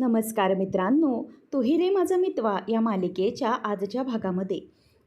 नमस्कार मित्रांनो तुही रे माझा मितवा या मालिकेच्या आजच्या भागामध्ये.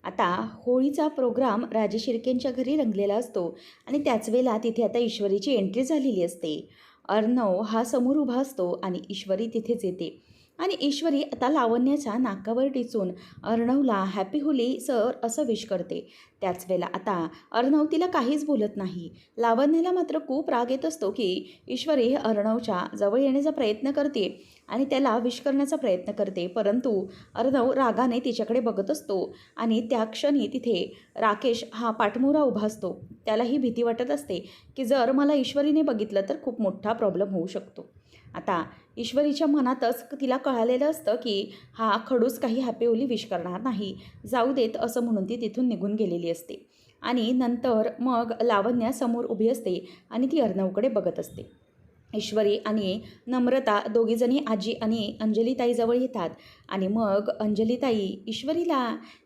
आता होळीचा प्रोग्राम राजे शिर्केंच्या घरी रंगलेला असतो आणि त्याच वेळेला तिथे आता ईश्वरीची एंट्री झालेली असते. अर्णव हा समोर उभा असतो आणि ईश्वरी तिथेच येते. आणि ईश्वरी आता लावण्याच्या नाकावर टिचून अर्णवला हॅपी होली सर असं विश करते. त्याच वेळेला आता अर्णव तिला काहीच बोलत नाही. लावण्याला मात्र खूप राग येत असतो की ईश्वरी हे अर्णवच्या जवळ येण्याचा प्रयत्न करते आणि त्याला विश करण्याचा प्रयत्न करते. परंतु अर्णव रागाने तिच्याकडे बघत असतो आणि त्या क्षणी तिथे राकेश हा पाठमोरा उभा असतो. त्यालाही भीती वाटत असते की जर मला ईश्वरीने बघितलं तर खूप मोठा प्रॉब्लेम होऊ शकतो. आता ईश्वरीच्या मनातच तिला कळालेलं असतं की हा खडूस काही हॅपी ओली विश करणार नाही. जाऊ देत असं म्हणून ती तिथून निघून गेलेली असते. आणि नंतर मग लावण्या समोर उभी असते आणि ती अर्णवकडे बघत असते. ईश्वरी आणि नम्रता दोघीजणी आजी आणि अंजलीताईजवळ येतात. आणि मग अंजलीताई ईश्वरीला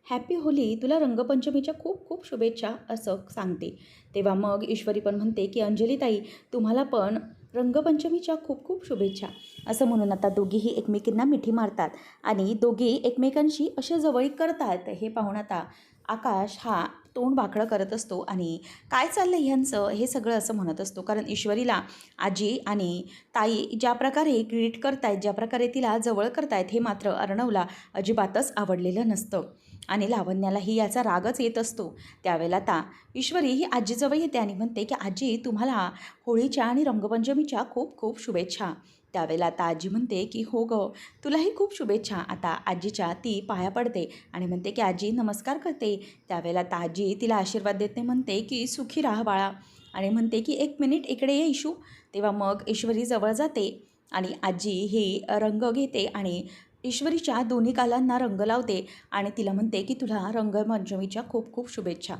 हॅपी होली तुला रंगपंचमीच्या खूप खूप शुभेच्छा असं सांगते. तेव्हा मग ईश्वरी पण म्हणते की अंजलीताई तुम्हाला पण रंगपंचमीच्या खूप खूप शुभेच्छा. असं म्हणून आता दोघीही एकमेकींना मिठी मारतात आणि दोघी एकमेकांशी असे जवळीक करतात. हे पाहून आता आकाश हा तोंड भाकडं करत असतो आणि काय चाललं ह्यांचं? हे सगळं असं म्हणत असतो. कारण ईश्वरीला आजी आणि ताई ज्या प्रकारे क्रिएट करतायत ज्या प्रकारे तिला जवळ करतायत हे मात्र अर्णवला अजिबातच आवडलेलं नसतं. आणि लावण्यालाही याचा रागच येत असतो. त्यावेळेला आता ईश्वरी ही आजीजवळ येते आणि म्हणते की आजी तुम्हाला होळीच्या आणि रंगपंचमीच्या खूप खूप शुभेच्छा. त्यावेळेला आता आजी म्हणते की हो ग तुलाही खूप शुभेच्छा. आता आजीच्या ती पाया पडते आणि म्हणते की आजी नमस्कार करते. त्यावेळेला आता आजी तिला आशीर्वाद देते म्हणते की सुखी राहा बाळा. आणि म्हणते की एक मिनिट इकडे ये इशू तेव्हा मग ईश्वरी जवळ जाते आणि आजी ही रंग घेते आणि ईश्वरीच्या दोन्ही कालांना रंग लावते आणि तिला म्हणते की तुला रंगपंचमीच्या खूप खूप शुभेच्छा.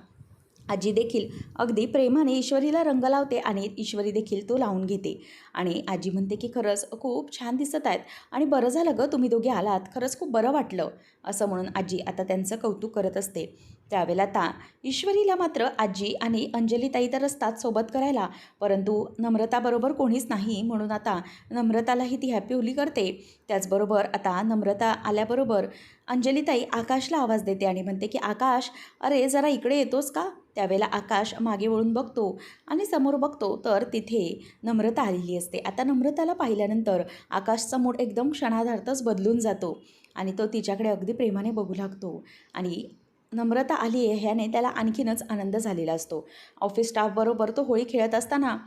आजी देखील अगदी प्रेमाने ईश्वरीला रंग लावते आणि ईश्वरी देखील तो लावून घेते. आणि आजी म्हणते की खरंच खूप छान दिसत आहेत आणि बरं झालं गं तुम्ही दोघे आलात. खरंच खूप बरं वाटलं. असं म्हणून आजी आता त्यांचं कौतुक करत असते. त्यावेळेला आता ईश्वरीला मात्र आजी आणि अंजलीताई तर असतात सोबत करायला परंतु नम्रताबरोबर कोणीच नाही म्हणून आता नम्रतालाही ती हॅपी होली करते. त्याचबरोबर आता नम्रता आल्याबरोबर अंजलीताई आकाशला आवाज देते आणि म्हणते की आकाश अरे जरा इकडे येतोस का? त्यावेळेला आकाश मागे वळून बघतो आणि समोर बघतो तर तिथे नम्रता आलेली असते. आता नम्रताला पाहिल्यानंतर आकाशचा मूड एकदम क्षणाधार्थच बदलून जातो आणि तो तिच्याकडे अगदी प्रेमाने बघू लागतो आणि नम्रता आली आहे ह्याने त्याला आणखीनच आनंद झालेला असतो. ऑफिस स्टाफबरोबर तो होळी खेळत असताना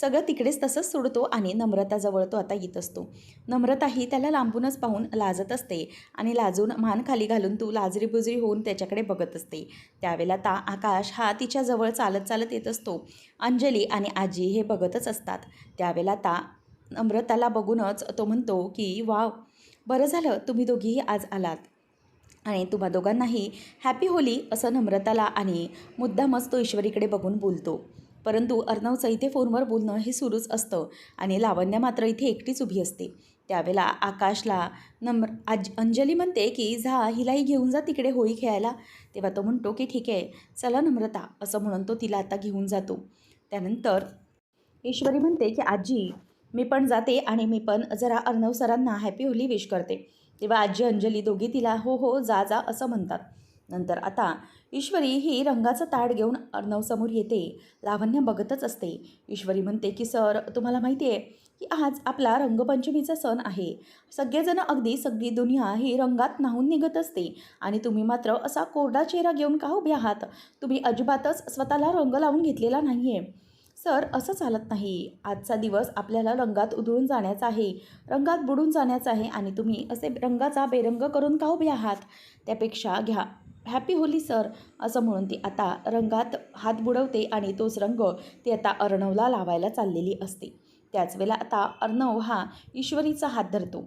सगळं तिकडेच तसंच सोडतो आणि नम्रताजवळ तो आता येत असतो. नम्रताही त्याला लांबूनच पाहून लाजत असते आणि लाजून मान खाली घालून तू लाजरीबुजरी होऊन त्याच्याकडे बघत असते. त्यावेळेला ता आकाश हा तिच्याजवळ चालत चालत येत असतो. अंजली आणि आजी हे बघतच असतात. त्यावेळेला ता नम्रताला बघूनच तो म्हणतो की वाव बरं झालं तुम्ही दोघीही आज आलात. आणि तुम्हा दोघांनाही हॅपी होली असं नम्रताला आणि मुद्दामच तो ईश्वरीकडे बघून बोलतो. परंतु अर्णवचं इथे फोनवर बोलणं हे सुरूच असतं आणि लावण्य मात्र इथे एकटीच उभी असते. त्यावेळेला आकाशला नम्र आज अंजली म्हणते की जा हिलाही घेऊन जा तिकडे होळी खेळायला. तेव्हा तो म्हणतो की ठीक आहे चला नम्रता असं म्हणून तो तिला आता घेऊन जातो. त्यानंतर ईश्वरी म्हणते की आजी मी पण जाते आणि मी पण जरा अर्णव सरांना हॅपी होली विश करते. तेव्हा आजी अंजली दोघी तिला हो हो जा जा असं म्हणतात. नंतर आता ईश्वरी ही रंगाचं ताट घेऊन अर्णवसमोर येते. लावण्य बघतच असते. ईश्वरी म्हणते की सर तुम्हाला माहिती आहे की आज आपला रंगपंचमीचा सण आहे. सगळेजण अगदी सगळी दुनिया ही रंगात न्हावून निघत असते आणि तुम्ही मात्र असा कोरडा चेहरा घेऊन का उभे आहात? तुम्ही अजिबातच स्वतःला रंग लावून घेतलेला नाही आहे सर असं चालत नाही. आजचा दिवस आपल्याला रंगात उधळून जाण्याचा आहे. रंगात बुडून जाण्याचा आहे आणि तुम्ही असे रंगाचा बेरंग करून का उभे आहात? त्यापेक्षा घ्या. हॅपी होली सर असं म्हणून ती आता रंगात हात बुडवते आणि तोच रंग ती आता अर्णवला लावायला चाललेली असते. त्याच वेळेला आता अर्णव हा ईश्वरीचा हात धरतो.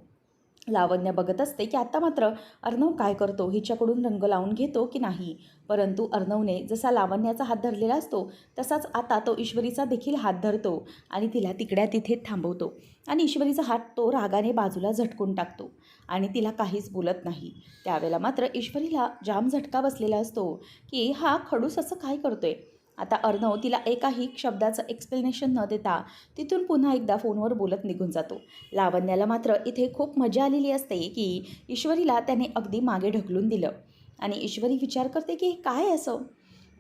लावण्य बघत असते की आता मात्र अर्णव काय करतो? हिच्याकडून रंग लावून घेतो की नाही? परंतु अर्णवने जसा लावण्याचा हात धरलेला असतो तसाच आता तो ईश्वरीचा देखील हात धरतो आणि तिला तिकड्या तिथे थांबवतो आणि ईश्वरीचा हात तो रागाने बाजूला झटकून टाकतो आणि तिला काहीच बोलत नाही. त्यावेळेला मात्र ईश्वरीला जाम झटका बसलेला असतो की हा खडूस असं काय करतोय? आता अर्णव तिला एकाही शब्दाचं एक्सप्लेनेशन न देता तिथून पुन्हा एकदा फोनवर बोलत निघून जातो. लावण्याला मात्र इथे खूप मजा आलेली असते की ईश्वरीला त्याने अगदी मागे ढकलून दिलं. आणि ईश्वरी विचार करते की काय असं?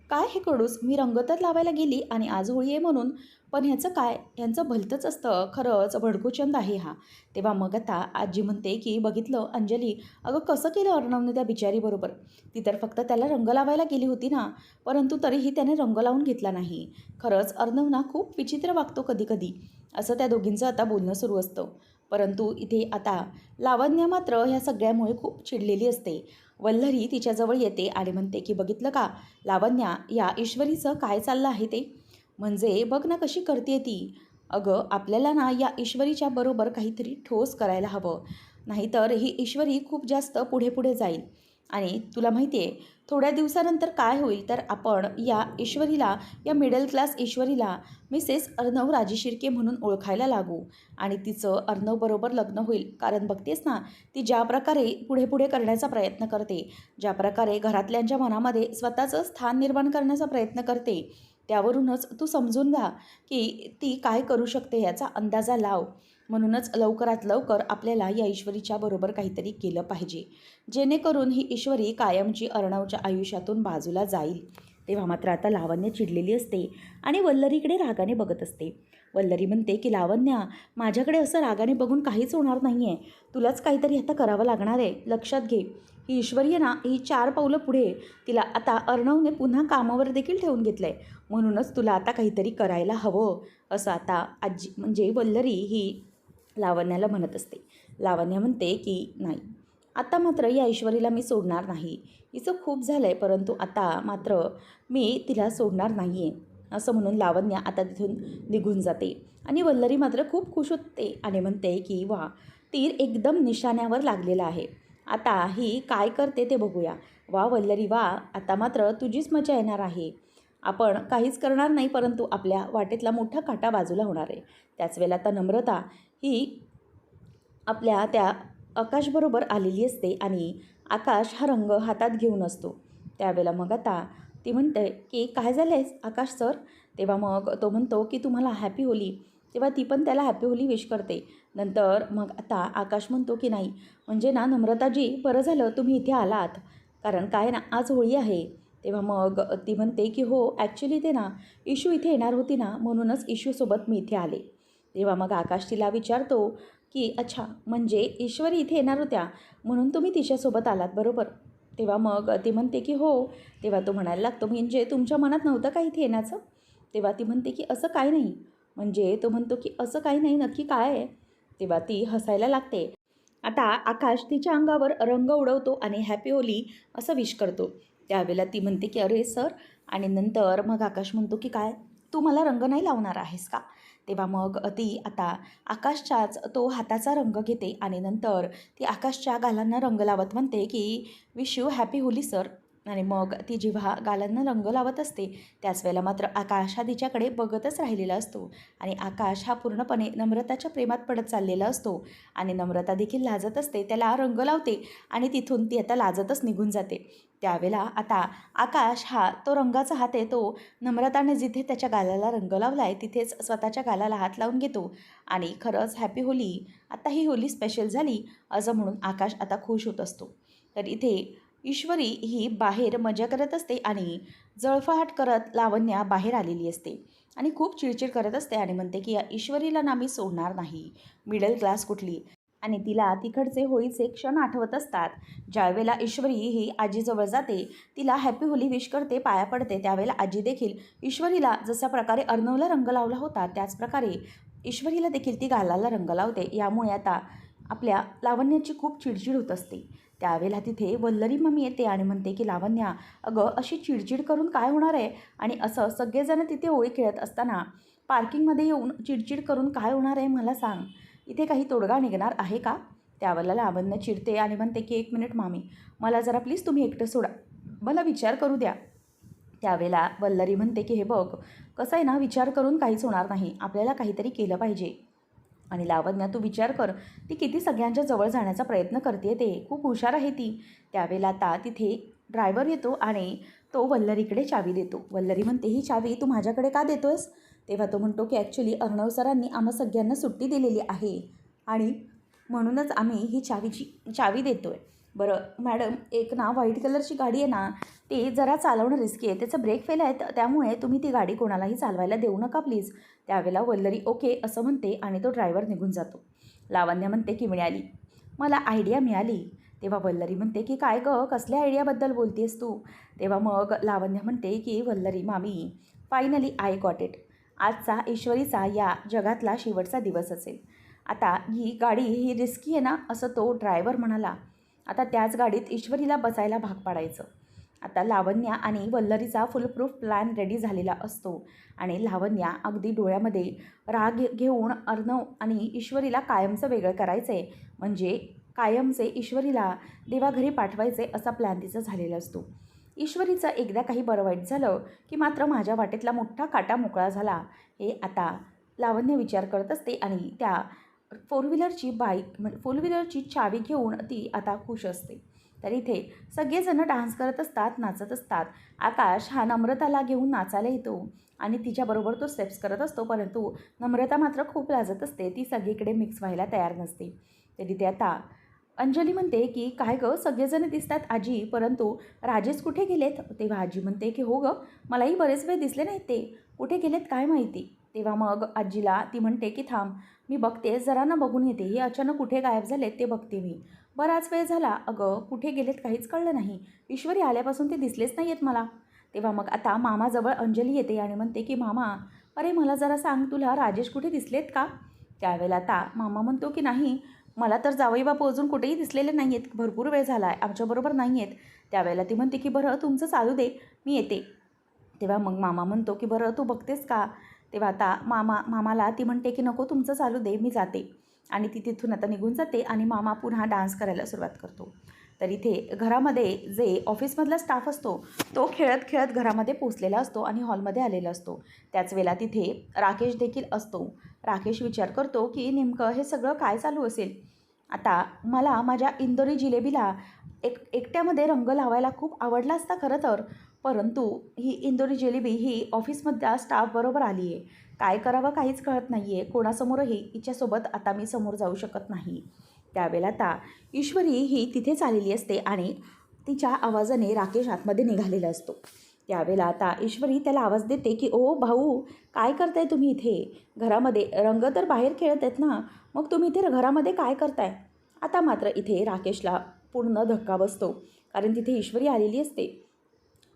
काय हे कडूस? मी रंग तर लावायला गेली आणि आज होळी आहे म्हणून पण ह्याचं काय? ह्यांचं भलतंच असतं. खरंच भडकूचंद आहे हा. तेव्हा मग आता आजी म्हणते की बघितलं अंजली अगं कसं केलं अर्णवने त्या बिचारीबरोबर? ती तर फक्त त्याला रंग लावायला गेली होती ना. परंतु तरीही त्याने रंग लावून घेतला नाही. खरंच अर्णव ना खूप विचित्र वागतो कधीकधी. असं त्या दोघींचं आता बोलणं सुरू असतं. परंतु इथे आता लावण्य मात्र ह्या सगळ्यामुळे खूप चिडलेली असते. वल्लरी तिच्याजवळ येते आणि म्हणते की बघितलं का? लावण्या या ईश्वरीचं काय चाललं आहे ते? म्हणजे बघ ना कशी करते ती. अगं आपल्याला ना या ईश्वरीच्या बरोबर काहीतरी ठोस करायला हवं. नाहीतर ही ईश्वरी खूप जास्त पुढे पुढे जाईल. आणि तुला माहिती आहे थोड्या दिवसानंतर काय होईल तर आपण या ईश्वरीला या मिडल क्लास ईश्वरीला मिसेस अर्णव राजी शिर्के म्हणून ओळखायला लागू. आणि तिचं अर्णवबरोबर लग्न होईल. कारण बघतेस ना ती ज्या प्रकारे पुढे पुढे करण्याचा प्रयत्न करते ज्या प्रकारे घरातल्यांच्या मनामध्ये स्वतःचं स्थान निर्माण करण्याचा प्रयत्न करते त्यावरूनच तू समजून घ्या की ती काय करू शकते याचा अंदाजा लाव. म्हणूनच लवकरात लवकर आपल्याला या ईश्वरीच्या बरोबर काहीतरी केलं पाहिजे. जेणेकरून ही ईश्वरी कायमची अर्णवच्या आयुष्यातून बाजूला जाईल. तेव्हा मात्र आता लावण्य चिडलेली असते आणि वल्लरीकडे रागाने बघत असते. वल्लरी म्हणते की लावण्या माझ्याकडे असं रागाने बघून काहीच होणार नाही आहे तुलाच काहीतरी आता करावं लागणार आहे. लक्षात घे. ईश्वरीय ना ही चार पावलं पुढे. तिला आता अर्णवने पुन्हा कामावर देखील ठेवून घेतलं आहे म्हणूनच तुला आता काहीतरी करायला हवं असं आता आजी म्हणजे वल्लरी ही लावण्याला म्हणत असते. लावण्य म्हणते की नाही आता मात्र या ईश्वरीला मी सोडणार नाही. हिचं खूप झालं आहे परंतु आता मात्र मी तिला सोडणार नाही आहे असं म्हणून लावण्य आता तिथून निघून जाते. आणि वल्लरी मात्र खूप खुश होते आणि म्हणते की वा तीर एकदम निशाण्यावर लागलेला आहे. आता ही काय करते ते बघूया. वा वल्लरी वा आता मात्र तुझीच मजा येणार आहे. आपण काहीच करणार नाही परंतु आपल्या वाटेतला मोठा काटा बाजूला होणार आहे. त्याच वेळेला आता नम्रता ही आपल्या त्या आकाशबरोबर आलेली असते आणि आकाश हा रंग हातात घेऊन असतो. त्यावेळेला मग आता ती म्हणते की काय झालं आहे आकाश सर? तेव्हा मग तो म्हणतो की तुम्हाला हॅपी होली. तेव्हा ती पण त्याला हॅपी होली विश करते. नंतर मग आता आकाश म्हणतो की नाही म्हणजे ना नम्रताजी बरं झालं तुम्ही इथे आलात. कारण काय ना आज होळी आहे. तेव्हा मग ती म्हणते की हो ॲक्च्युली ते ना इशू इथे येणार होती ना म्हणूनच इशूसोबत मी इथे आले. तेव्हा मग आकाश तिला विचारतो की अच्छा म्हणजे ईश्वरी इथे येणार होत्या म्हणून तुम्ही तिच्यासोबत आलात बरोबर? तेव्हा मग ती म्हणते की हो. तेव्हा तो म्हणायला लागतो म्हणजे तुमच्या मनात नव्हतं का इथे येण्याचं? तेव्हा ती म्हणते की असं काय नाही. म्हणजे तो म्हणतो की असं काही नाही नक्की काय आहे? तेव्हा ती हसायला लागते. आता आकाश तिच्या अंगावर रंग उडवतो आणि हॅपी होली असं विश करतो. त्यावेळेला ती म्हणते की अरे सर आणि नंतर मग आकाश म्हणतो की काय तू मला रंग नाही लावणार आहेस का? तेव्हा मग ती आता आकाशच्याच तो हाताचा रंग घेते आणि नंतर ती आकाशच्या गालांना रंग लावत म्हणते की wish you happy Holi sir. आणि मग ती जेव्हा गालांना रंग लावत असते त्याच वेळेला मात्र आकाश हा तिच्याकडे बघतच राहिलेला असतो. आणि आकाश हा पूर्णपणे नम्रताच्या प्रेमात पडत चाललेला असतो आणि नम्रता देखील लाजत असते त्याला रंग लावते आणि तिथून ती आता लाजतच निघून जाते. त्यावेळेला आता आकाश हा तो रंगाचा हात आहे तो नम्रताने जिथे त्याच्या गालाला रंग लावला आहे तिथेच स्वतःच्या गालाला हात लावून घेतो. आणि खरंच हॅपी होली आता ही होली स्पेशल झाली असं म्हणून आकाश आता खुश होत असतो. तर इथे ईश्वरी ही बाहेर मजा करत असते आणि जळफाट करत लावण्या बाहेर आलेली असते. आणि खूप चिडचिड करत असते आणि म्हणते की या ईश्वरीला ना मी सोडणार नाही. मिडल क्लास कुठली? आणि तिला तिकडचे होळीचे क्षण आठवत असतात. ज्यावेळेला ईश्वरी ही आजीजवळ जाते तिला हॅपी होली विश करते पाया पडते त्यावेळेला आजी देखील ईश्वरीला जशा प्रकारे अर्णवला रंग लावला होता त्याचप्रकारे ईश्वरीला देखील ती गालाला रंग लावते. यामुळे आता आपल्या लावण्याची खूप चिडचिड होत असते. त्यावेळेला तिथे वल्लरी मम्मी येते आणि म्हणते की लावण्या अगं अशी चिडचिड करून काय होणार आहे? आणि असं सगळेजण तिथे होळी खेळत असताना पार्किंगमध्ये येऊन चिडचिड करून काय होणार आहे मला सांग. इथे काही तोडगा निघणार आहे का? त्यावेळेला लावण्य चिडते आणि म्हणते की एक मिनिट मामी मला जरा प्लीज तुम्ही एकटं सोडा. मला विचार करू द्या. त्यावेळेला वल्लरी म्हणते की हे बघ कसं आहे ना विचार करून काहीच होणार नाही. आपल्याला काहीतरी केलं पाहिजे. आणि लावण्या तू विचार कर ती किती सगळ्यांच्या जवळ जाण्याचा प्रयत्न करते ते. खूप हुशार आहे ती. त्यावेळेला आता तिथे ड्रायव्हर येतो आणि तो वल्लरीकडे चावी देतो. वल्लरी म्हणते ही चावी तू माझ्याकडे का देतोस तेव्हा तो म्हणतो की ॲक्च्युली अर्णव सरांनी आम्हा सगळ्यांना सुट्टी दिलेली आहे आणि म्हणूनच आम्ही ही चावीची चावी देतो आहे बरं मॅडम एक ना व्हाईट कलरची गाडी आहे ना ती जरा चालवणं रिस्की आहे. त्याचं ब्रेक फेल आहे तर त्यामुळे तुम्ही ती गाडी कोणालाही चालवायला देऊ नका प्लीज त्यावेळेला वल्लरी ओके असं म्हणते आणि तो ड्रायव्हर निघून जातो. लावण्य म्हणते की मिळाली. मला आयडिया मिळाली. तेव्हा वल्लरी म्हणते की काय गं कसल्या आयडियाबद्दल बोलतेस तू? तेव्हा मग लावण्य म्हणते की वल्लरी मामी फायनली आय गॉट इट आजचा ईश्वरीचा या जगातला शेवटचा दिवस असेल. आता ही गाडी ही रिस्की आहे ना असं तो ड्रायव्हर म्हणाला. आता त्याच गाडीत ईश्वरीला बसायला भाग पाडायचं. आता लावण्या आणि वल्लरीचा फुलप्रूफ प्लॅन रेडी झालेला असतो आणि लावण्या अगदी डोळ्यामध्ये राग घेऊन अर्णव आणि ईश्वरीला कायमचं वेगळं करायचं आहे म्हणजे कायमचे ईश्वरीला देवाघरी पाठवायचे असा प्लॅन तिचा झालेला असतो. ईश्वरीचं एकदा काही बरं वाईट झालं की मात्र माझ्या वाटेतला मोठा काटा मोकळा झाला. हे आता लावण्य विचार करत असते आणि त्या फोर व्हीलरची बाईक म्हणजे फोर व्हीलरची चावी घेऊन ती आता खुश असते. तर इथे सगळेजणं डान्स करत असतात नाचत असतात. आकाश हा नम्रताला घेऊन नाचायला येतो आणि तिच्याबरोबर तो स्टेप्स करत असतो परंतु नम्रता मात्र खूप लाजत असते. ती सगळीकडे मिक्स व्हायला तयार नसते. तरी ते आता अंजली म्हणते की काय गं सगळेजण दिसतात आजी परंतु राजेश कुठे गेलेत? तेव्हा आजी म्हणते की हो गं मलाही बरेच वेळ दिसले नाहीत ते. कुठे गेलेत काय माहिती? तेव्हा मग आजीला ती म्हणते की थांब मी बघते जरा ना बघून येते हे अचानक कुठे गायब झालेत ते बघते मी. बराच वेळ झाला. अगं कुठे गेलेत काहीच कळलं नाही. ईश्वरी आल्यापासून ते दिसलेच नाही आहेत मला. तेव्हा मग आता मामाजवळ अंजली येते आणि म्हणते की मामा अरे मला जरा सांग तुला राजेश कुठे दिसलेत का? त्यावेळेला आता मामा म्हणतो की नाही मला तर जावई बापू अजून कुठेही दिसलेले नाही आहेत भरपूर वेळ झाला आहे. आमच्याबरोबर नाही आहेत त्यावेळेला ती म्हणते की बरं तुमचं चालू दे. मी येते. तेव्हा मग मामा म्हणतो की बरं तू बघतेस का? तेव्हा आता मामा मामाला ती म्हणते की नको तुमचं चालू दे मी जाते. आणि ती तिथून आता निघून जाते आणि मामा पुन्हा डान्स करायला सुरुवात करतो. तर इथे घरामध्ये जे ऑफिसमधला स्टाफ असतो तो खेळत खेळत घरामध्ये पोचलेला असतो आणि हॉलमध्ये आलेला असतो. त्याच वेळेला तिथे राकेश देखील असतो. राकेश विचार करतो की नेमकं हे सगळं काय चालू असेल? आता मला माझ्या इंदोरी जिलेबीला एक एकट्यामध्ये रंग लावायला खूप आवडला असता खरं तर परंतु ही इंदोरी जिलेबी ही ऑफिसमधल्या स्टाफबरोबर आली आहे काय करावं काहीच कळत नाही आहे कोणासमोरही हिच्यासोबत आता मी समोर जाऊ शकत नाही. त्यावेळेला आता ईश्वरी ही तिथेच आलेली असते आणि तिच्या आवाजाने राकेश आतमध्ये निघालेला असतो. त्यावेळेला आता ईश्वरी त्याला आवाज देते की ओ भाऊ काय करताय तुम्ही इथे? घरामध्ये रंग तर बाहेर खेळत आहेत ना? मग तुम्ही इथे घरामध्ये काय करताय? आता मात्र इथे राकेशला पूर्ण धक्का बसतो कारण तिथे ईश्वरी आलेली असते.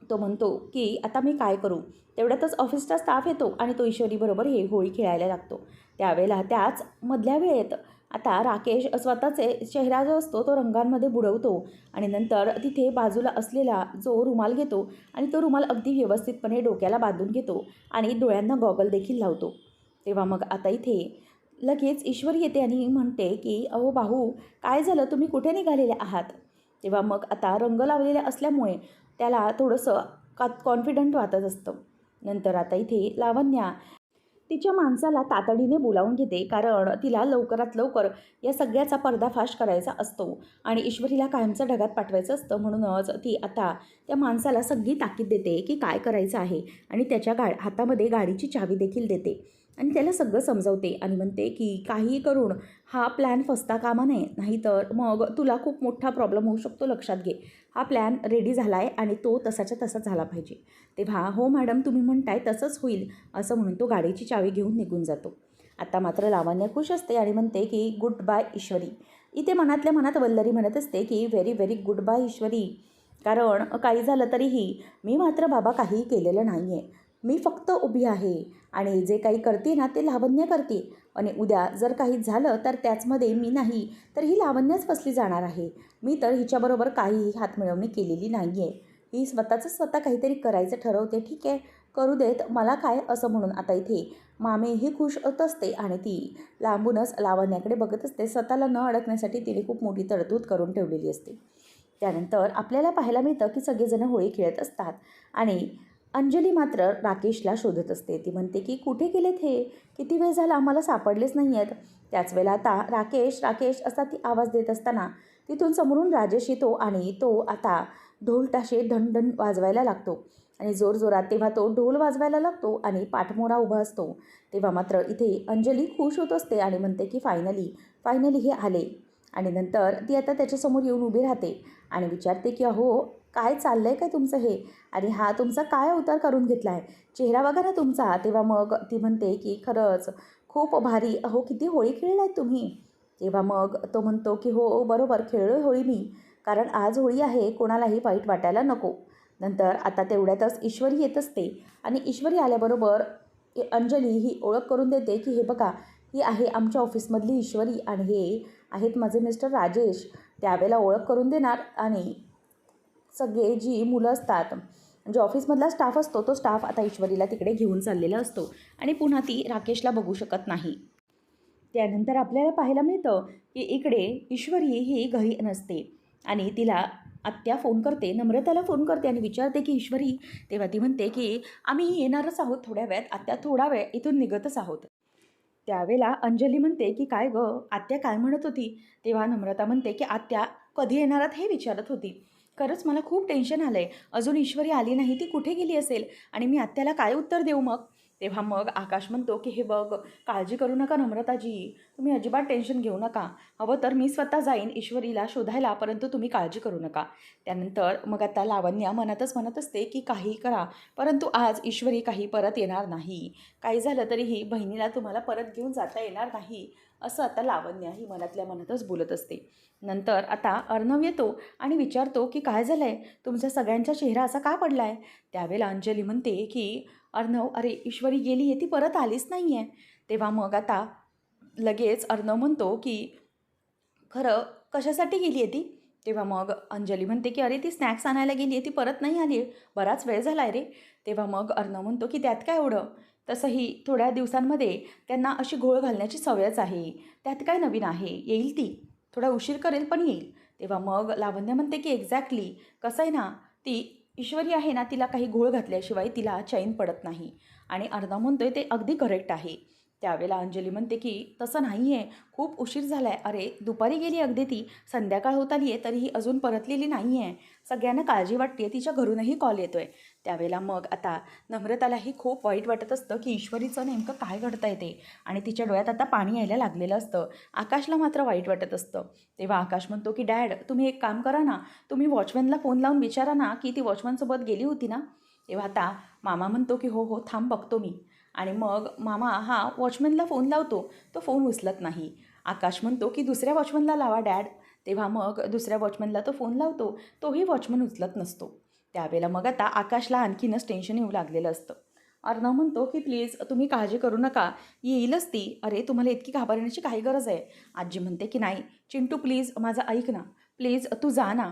तो म्हणतो की आता मी काय करू? तेवढ्यातच ऑफिसचा स्टाफ येतो आणि तो ईश्वरीबरोबर हे होळी खेळायला लागतो. त्यावेळेला त्याच मधल्या वेळेत आता राकेश स्वतःचे चेहरा जो असतो तो रंगांमध्ये बुडवतो आणि नंतर तिथे बाजूला असलेला जो रुमाल घेतो आणि तो रुमाल अगदी व्यवस्थितपणे डोक्याला बांधून घेतो आणि डोळ्यांना गॉगल देखील लावतो. तेव्हा मग आता इथे लगेच ईश्वर येते आणि म्हणते की अहो भाऊ काय झालं? तुम्ही कुठे निघालेले आहात? तेव्हा मग आता रंग लावलेले असल्यामुळे त्याला थोडंसं का कॉन्फिडंट वाटत असतं. नंतर आता इथे लावण्या तिच्या माणसाला तातडीने बोलावून घेते कारण तिला लवकरात लवकर या सगळ्याचा पर्दाफाश करायचा असतो आणि ईश्वरीला कायमचं ढगात पाठवायचं असतं. म्हणूनच ती आता त्या माणसाला सगळी ताकीद देते की काय करायचं आहे आणि त्याच्या गा हातामध्ये गाडीची चावी देखील देते. आणि त्याला सगळं समजवते आणि म्हणते की काहीही करून हा प्लॅन फसता कामा नये. नाहीतर मग तुला खूप मोठा प्रॉब्लेम होऊ शकतो लक्षात घे. हा प्लॅन रेडी झाला आहे आणि तो तसाच्या तसा झाला पाहिजे. तेव्हा हो मॅडम तुम्ही म्हणताय तसंच होईल असं म्हणून तो गाडीची चावी घेऊन निघून जातो. आता मात्र लावण्य खुश असते आणि म्हणते की गुड बाय ईश्वरी. इथे मनातल्या मनात वल्लरी म्हणत असते की very very good bye Ishwari. कारण काही झालं तरीही मी मात्र बाबा काहीही केलेलं नाही आहे मी फक्त उभी आहे आणि जे काही करते ना ते लावण्य करते. आणि उद्या जर काही झालं तर त्याचमध्ये मी नाही तर ही लावण्याच फसली जाणार आहे. मी तर हिच्याबरोबर काहीही हातमिळवणी केलेली नाही आहे ही स्वतःचं स्वतः काहीतरी करायचं ठरवते ठीक आहे? करू देत मला काय असं म्हणून आता इथे? मामेही खुश होत असते आणि ती लांबूनच लावण्याकडे बघत असते. स्वतःला न अडकण्यासाठी तिने खूप मोठी तरतूद करून ठेवलेली असते. त्यानंतर आपल्याला पाहायला मिळतं की सगळेजण होळी खेळत असतात आणि अंजली मात्र राकेशला शोधत असते. ती म्हणते की कुठे गेलेत हे? किती वेळ झाला आम्हाला सापडलेच नाही आहेत त्याच वेळेला आता राकेश राकेश असा ती आवाज देत असताना तिथून समोरून राजेश येतो आणि तो आता ढोलटाशे धणधण वाजवायला लागतो. आणि जोरजोरात तेव्हा तो ढोल वाजवायला लागतो आणि पाठमोरा उभा असतो. तेव्हा मात्र इथे अंजली खुश होत असते आणि म्हणते की फायनली फायनली हे आले. आणि नंतर ती आता त्याच्यासमोर येऊन उभी राहते आणि विचारते की अहो काय चाललं आहे काय तुमचं हे? आणि हा तुमचा काय अवतार करून घेतला आहे चेहरा बघा ना तुमचा. तेव्हा मग ती म्हणते की खरंच खूप भारी. अहो किती होळी खेळलाय तुम्ही. तेव्हा मग तो म्हणतो की हो बरोबर खेळलो होळी मी. कारण आज होळी आहे कोणालाही वाईट वाटायला नको. नंतर आता तेवढ्यातच ईश्वरी येत असते. आणि ईश्वरी आल्याबरोबर अंजली ही ओळख करून देते की हे बघा ही आहे आमच्या ऑफिसमधली ईश्वरी आणि हे आहेत माझे मिस्टर राजेश. त्यावेळेला ओळख करून देणार आणि सगळे जी मुलं असतात म्हणजे ऑफिसमधला स्टाफ असतो तो स्टाफ आता ईश्वरीला तिकडे घेऊन चाललेला असतो आणि पुन्हा ती राकेशला बघू शकत नाही. त्यानंतर आपल्याला पाहायला मिळतं की इकडे ईश्वरी ही घरी नसते आणि तिला आत्या फोन करते नम्रताला फोन करते आणि विचारते की ईश्वरी तेव्हा ती म्हणते की आम्ही येणारच आहोत थोड्या वेळात आत्या थोडा वेळ इथून निघतच आहोत. त्यावेळेला अंजली म्हणते की काय गं आत्या काय म्हणत होती? तेव्हा नम्रता म्हणते की आत्या कधी येणार हे विचारत होती. खरंच मला खूप टेन्शन आलं आहे अजून ईश्वरी आली नाही ती कुठे गेली असेल? आणि मी आत्याला काय उत्तर देऊ मग? तेव्हा मग आकाश म्हणतो की हे बघ काळजी करू नका नम्रताजी. तुम्ही अजिबात टेन्शन घेऊ नका. हवं तर मी स्वतः जाईन ईश्वरीला शोधायला परंतु तुम्ही काळजी करू नका. त्यानंतर मग आता लावण्या मनातच म्हणत असते की काही करा परंतु आज ईश्वरी काही परत येणार नाही. काही झालं तरीही बहिणीला तुम्हाला परत घेऊन जाता येणार नाही. असं आता लावण्या ही मनातल्या मनातच बोलत असते. नंतर आता अर्णव येतो आणि विचारतो की काय झालं आहे तुमचा सगळ्यांचा चेहरा असा का पडला आहे त्यावेळेला अंजली म्हणते की अर्णव अरे ईश्वरी गेली आहे ती परत आलीच नाही आहे तेव्हा मग आता लगेच अर्णव म्हणतो की खरं कशासाठी गेली आहे ती? तेव्हा मग अंजली म्हणते की अरे ती स्नॅक्स आणायला गेली आहे ती परत नाही आली आहे. बराच वेळ झाला आहे रे. तेव्हा मग अर्णव म्हणतो की त्यात काय एवढं? तसंही थोड्या दिवसांमध्ये त्यांना अशी घोळ घालण्याची सवयच आहे. त्यात काय नवीन आहे? येईल ती. थोडा उशीर करेल पण येईल. तेव्हा मग लावण्य म्हणते की एक्झॅक्टली कसं आहे ना ती ईश्वरी आहे ना तिला काही घोळ घातल्याशिवाय तिला चैन पडत नाही. आणि अर्णव म्हणतोय ते अगदी करेक्ट आहे. त्यावेळेला अंजली म्हणते की तसं नाही आहे खूप उशीर झाला आहे अरे दुपारी गेली अगदी ती. संध्याकाळ होत आली आहे तरीही अजून परतलेली नाही आहे सगळ्यांना काळजी वाटते तिच्या घरूनही कॉल येतो आहे त्यावेळेला मग आता नम्रतालाही खूप वाईट वाटत असतं की ईश्वरीचं नेमकं काय घडतं आहे ते? आणि तिच्या डोळ्यात आता पाणी यायला लागलेलं असतं. आकाशला मात्र वाईट वाटत असतं. तेव्हा आकाश म्हणतो की डॅड तुम्ही एक काम करा ना. तुम्ही वॉचमॅनला फोन लावून विचारा ना की ती वॉचमॅनसोबत गेली होती ना? तेव्हा आता मामा म्हणतो की हो हो थांब बघतो मी. आणि मग मामा हा वॉचमॅनला फोन लावतो. तो फोन उचलत नाही. आकाश म्हणतो की दुसऱ्या वॉचमॅनला लावा डॅड. तेव्हा मग दुसऱ्या वॉचमॅनला तो फोन लावतो. तोही वॉचमन उचलत नसतो. त्यावेळेला मग आता आकाशला आणखीनच टेन्शन येऊ लागलेलं असतं. अर्णव म्हणतो की प्लीज तुम्ही काळजी करू नका. येईलच ती. अरे तुम्हाला इतकी घाबरण्याची काही गरज आहे. आजी म्हणते की नाही चिंटू प्लीज माझं ऐक ना. प्लीज तू जा ना.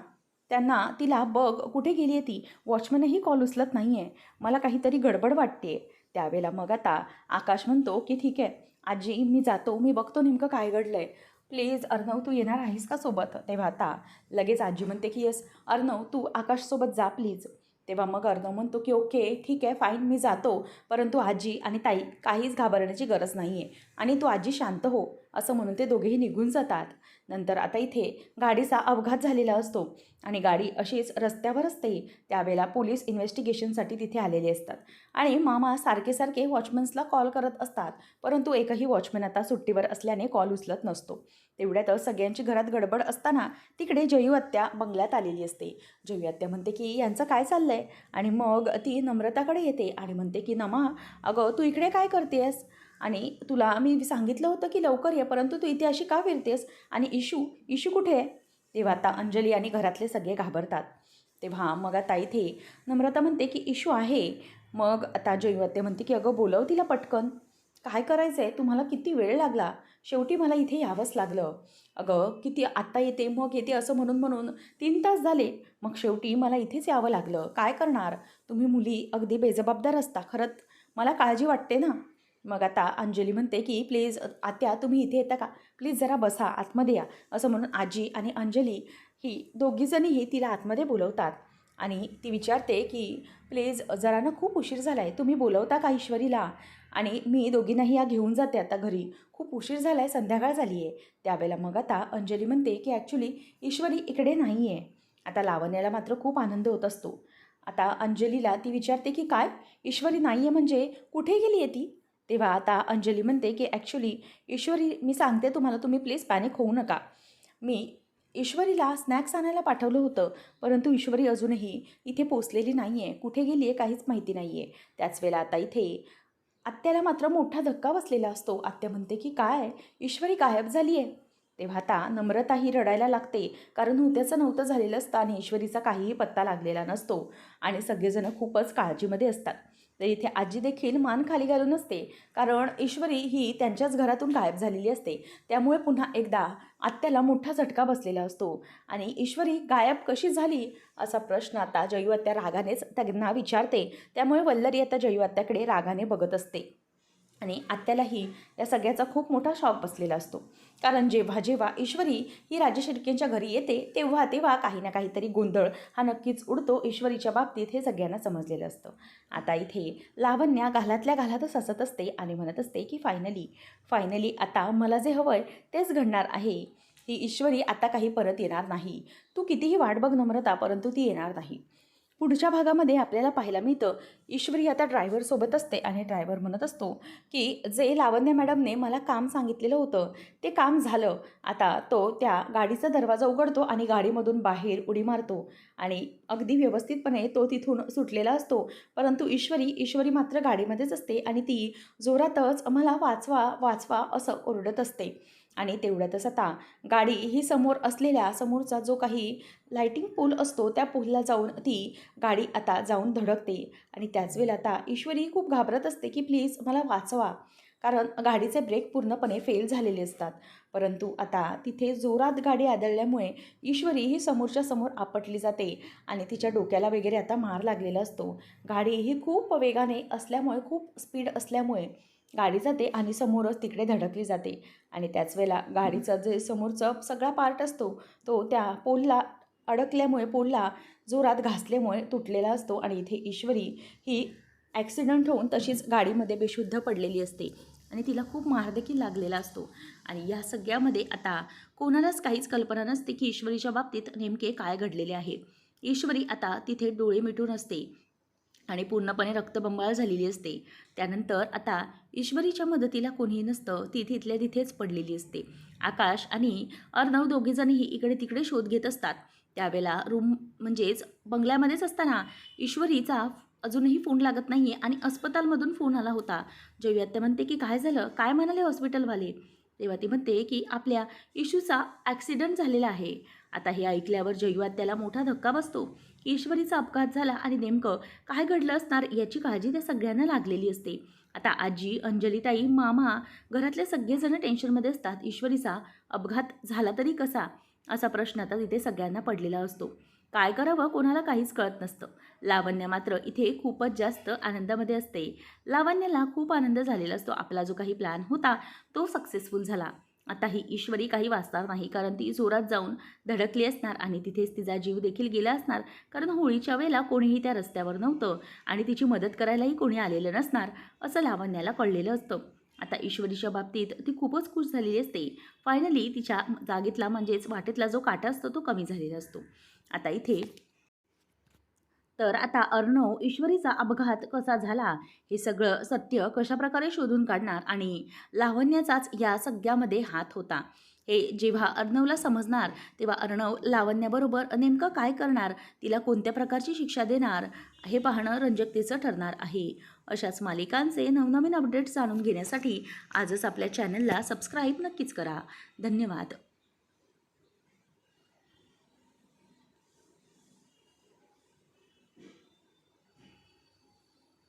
त्यांना तिला बघ कुठे गेली आहे ती? वॉचमनही कॉल उचलत नाही आहे मला काहीतरी गडबड वाटते त्यावेळेला मग आता आकाश म्हणतो की ठीक आहे आजी मी जातो मी बघतो नेमकं काय घडलं आहे प्लीज अर्णव तू येणार आहेस का सोबत? तेव्हा आता लगेच आजी म्हणते की येस अर्णव तू आकाशसोबत जा प्लीज. तेव्हा मग अर्णव म्हणतो की ओके ठीक आहे फाईन मी जातो. परंतु आजी आणि ताई काहीच घाबरण्याची गरज नाही आहे आणि तू आजी शांत हो असं म्हणून ते दोघेही निघून जातात. नंतर आता इथे गाडीचा अपघात झालेला असतो आणि गाडी अशीच रस्त्यावर असते त्यावेळेला पोलीस इन्व्हेस्टिगेशनसाठी तिथे आलेले असतात. आणि मामा सारखे सारखे वॉचमन्सला कॉल करत असतात परंतु एकही वॉचमन आता सुट्टीवर असल्याने कॉल उचलत नसतो. तेवढ्यातच सगळ्यांची घरात गडबड असताना तिकडे जयू आत्या बंगल्यात आलेली असते. जयू आत्या म्हणते की यांचं काय चाललं आहे आणि मग ती नम्रताकडे येते आणि म्हणते की नमा अगं तू इकडे काय करतेस आणि तुला मी सांगितलं होतं की लवकर ये परंतु तू इथे अशी का फिरतेस? आणि इशू इशू कुठे आहे? तेव्हा आता अंजली आणि घरातले सगळे घाबरतात. तेव्हा मग आता इथे नम्रता म्हणते की इशू आहे. मग आता जयवत्य म्हणते की अगं बोलव तिला पटकन. काय करायचं आहे तुम्हाला किती वेळ लागला? शेवटी मला इथे यावंच लागलं. अगं किती आत्ता येते मग येते असं म्हणून म्हणून तीन तास झाले. मग शेवटी मला इथेच यावं लागलं. काय करणार? तुम्ही मुली अगदी बेजबाबदार असता खरंच. मला काळजी वाटते ना? मग आता अंजली म्हणते की प्लीज आत्या तुम्ही इथे येता का? प्लीज जरा बसा आतमध्ये या. असं म्हणून आजी आणि अंजली ही दोघीजणीही तिला आतमध्ये बोलवतात. आणि ती विचारते की प्लीज जरा ना खूप उशीर झाला आहे तुम्ही बोलवता का ईश्वरीला? आणि मी दोघींनाही या घेऊन जाते आता घरी. खूप उशीर झाला आहे संध्याकाळ झाली आहे त्यावेळेला मग आता अंजली म्हणते की ॲक्च्युली ईश्वरी इकडे नाही आहे आता लावण्याला मात्र खूप आनंद होत असतो. आता अंजलीला ती विचारते की काय? ईश्वरी नाही आहे म्हणजे कुठे गेली आहे ती? तेव्हा आता अंजली म्हणते की ॲक्च्युली ईश्वरी मी सांगते तुम्हाला तुम्ही प्लीज पॅनिक होऊ नका. मी ईश्वरीला स्नॅक्स आणायला पाठवलं होतं परंतु ईश्वरी अजूनही इथे पोचलेली नाही आहे कुठे गेली आहे काहीच माहिती नाही आहे त्याच वेळेला आता इथे आत्याला मात्र मोठा धक्का बसलेला असतो. आत्या म्हणते की काय? ईश्वरी गायब झाली आहे तेव्हा आता नम्रता ही रडायला लागते. कारण होत्याचं नव्हतं झालेलं असतं आणि ईश्वरीचा काहीही पत्ता लागलेला नसतो. आणि सगळेजण खूपच काळजीमध्ये असतात. तर इथे आजी देखील मान खाली घालून असते. कारण ईश्वरी ही त्यांच्याच घरातून गायब झालेली असते. त्यामुळे पुन्हा एकदा आत्याला मोठा झटका बसलेला असतो. आणि ईश्वरी गायब कशी झाली? असा प्रश्न आता जयू आत्या रागानेच त्यांना विचारते. त्यामुळे वल्लरी आता जयू आत्याकडे रागाने बघत असते. आणि आत्यालाही या सगळ्याचा खूप मोठा शॉक बसलेला असतो. कारण जेव्हा जेव्हा ईश्वरी ही राजशिर्केंच्या घरी येते तेव्हा तेव्हा काही ना काहीतरी गोंधळ हा नक्कीच उडतो ईश्वरीच्या बाबतीत हे सगळ्यांना समजलेलं असतं. आता इथे लावण्या घालातल्या घालातच हसत असते आणि म्हणत असते की फायनली फायनली आता मला जे हवं आहे तेच घडणार आहे. ही ईश्वरी आता काही परत येणार नाही. तू कितीही वाट बघ नम्रता परंतु ती येणार नाही. पुढच्या भागामध्ये आपल्याला पाहायला मिळतं. ईश्वरी आता ड्रायव्हरसोबत असते आणि ड्रायव्हर म्हणत असतो की जे लावण्या मॅडमने मला काम सांगितलेलं होतं ते काम झालं. आता तो त्या गाडीचा दरवाजा उघडतो आणि गाडीमधून बाहेर उडी मारतो आणि अगदी व्यवस्थितपणे तो तिथून सुटलेला असतो. परंतु ईश्वरी ईश्वरी मात्र गाडीमध्येच असते आणि ती जोरातच मला वाचवा वाचवा असं ओरडत असते. आणि तेवढ्यातच आता गाडी ही समोर असलेल्या समोरचा जो काही लाइटिंग पूल असतो त्या पूलला जाऊन ती गाडी आता जाऊन धडकते. आणि त्याच वेळेला आता ईश्वरी खूप घाबरत असते की प्लीज मला वाचवा. कारण गाडीचे ब्रेक पूर्णपणे फेल झालेले असतात. परंतु आता तिथे जोरात गाडी आदळल्यामुळे ईश्वरी ही समोरच्या समोर आपटली जाते आणि तिच्या डोक्याला वगैरे आता मार लागलेला असतो. गाडी ही खूप वेगाने असल्यामुळे खूप स्पीड असल्यामुळे गाडी जाते आणि समोरच तिकडे धडकली जाते. आणि त्याच वेळेला गाडीचा जे समोरचा सगळा पार्ट असतो तो त्या पोलला अडकल्यामुळे पोलला जोरात घासल्यामुळे तुटलेला असतो आणि इथे ईश्वरी ही ॲक्सिडंट होऊन तशीच गाडीमध्ये बेशुद्ध पडलेली असते. आणि तिला खूप मारदेखील लागलेला असतो. आणि या सगळ्यामध्ये आता कोणालाच काहीच कल्पना नसते की ईश्वरीच्या बाबतीत नेमके काय घडलेले आहे. ईश्वरी आता तिथे डोळे मिटून असते. आणि पूर्णपणे रक्तबंबाळ झालेली असते. त्यानंतर आता ईश्वरीच्या मदतीला कोणीही नसतं ती तिथल्या तिथेच पडलेली असते. आकाश आणि अर्णव दोघेजणही इकडे तिकडे शोध घेत असतात. त्यावेळेला रूम म्हणजेच बंगल्यामध्येच असताना ईश्वरीचा अजूनही फोन लागत नाही आहे आणि अस्पतालमधून फोन आला होता. जेव्हा आत्या म्हणते की काय झालं? काय म्हणाले हॉस्पिटलवाले? तेव्हा ती म्हणते की आपल्या इशूचा ॲक्सिडंट झालेला आहे. आता हे ऐकल्यावर जयू त्याला मोठा धक्का बसतो. ईश्वरीचा अपघात झाला आणि नेमकं काय घडलं असणार याची काळजी त्या सगळ्यांना लागलेली असते. आता आजी अंजलीताई मामा घरातले सगळेजण टेन्शनमध्ये असतात ईश्वरीचा अपघात झाला तरी कसा? असा प्रश्न आता तिथे सगळ्यांना पडलेला असतो. काय करावं कोणाला काहीच कळत नसतं. लावण्य मात्र इथे खूपच जास्त आनंदामध्ये असते. लावण्याला खूप आनंद झालेला असतो. आपला जो काही प्लॅन होता तो सक्सेसफुल झाला. आता ही ईश्वरी काही वाचणार नाही कारण ती जोरात जाऊन धडकली असणार आणि तिथेच तिचा जीव देखील गेला असणार कारण होळीच्या वेळेला कोणीही त्या रस्त्यावर नव्हतं आणि तिची मदत करायलाही कोणी आलेलं नसणार असं लावण्याला कळलेलं असतं. आता ईश्वरीच्या बाबतीत ती खूपच खुश झालेली असते. फायनली तिच्या जागेतला म्हणजेच वाटेतला जो काटा असतो तो कमी झालेला असतो. आता इथे तर आता अर्णव ईश्वरीचा अपघात कसा झाला हे सगळं सत्य कशाप्रकारे शोधून काढणार आणि लावण्याचाच या सगळ्यामध्ये हात होता. हे जेव्हा अर्णवला समजणार तेव्हा अर्णव लावण्याबरोबर नेमकं काय करणार तिला कोणत्या प्रकारची शिक्षा देणार हे पाहणं रंजकतेचं ठरणार आहे. अशाच मालिकांचे नवनवीन अपडेट्स जाणून घेण्यासाठी आजच आपल्या चॅनलला सबस्क्राईब नक्कीच करा. धन्यवाद.